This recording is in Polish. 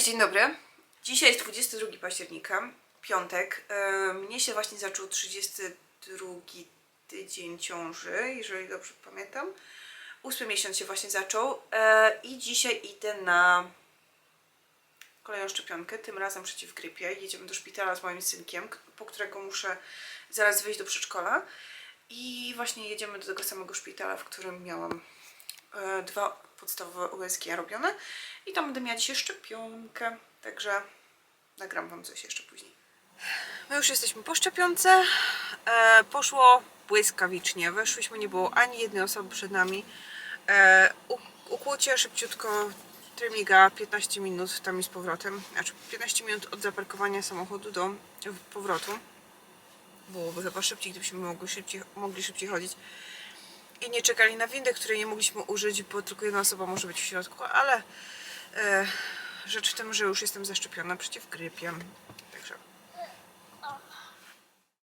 Cześć, dzień dobry. Dzisiaj jest 22 października, piątek. E, Mnie się właśnie zaczął 32 tydzień ciąży, jeżeli dobrze pamiętam. Ósmy miesiąc się właśnie zaczął e, i dzisiaj idę na kolejną szczepionkę, tym razem przeciw grypie. Jedziemy do szpitala z moim synkiem, po którego muszę zaraz wyjść do przedszkola. I właśnie jedziemy do tego samego szpitala, w którym miałam dwa podstawowe USG robione. I tam będę miała dzisiaj szczepionkę, także nagram Wam coś jeszcze później. My już jesteśmy po szczepionce, e, poszło błyskawicznie, weszłyśmy, nie było ani jednej osoby przed nami, e, ukłucie szybciutko, trymiga 15 minut tam i z powrotem, znaczy 15 minut od zaparkowania samochodu do powrotu. Byłoby chyba szybciej, gdybyśmy mogli szybciej, mogli szybciej chodzić i nie czekali na windę, której nie mogliśmy użyć, bo tylko jedna osoba może być w środku, ale e, rzecz w tym, że już jestem zaszczepiona przeciw grypie.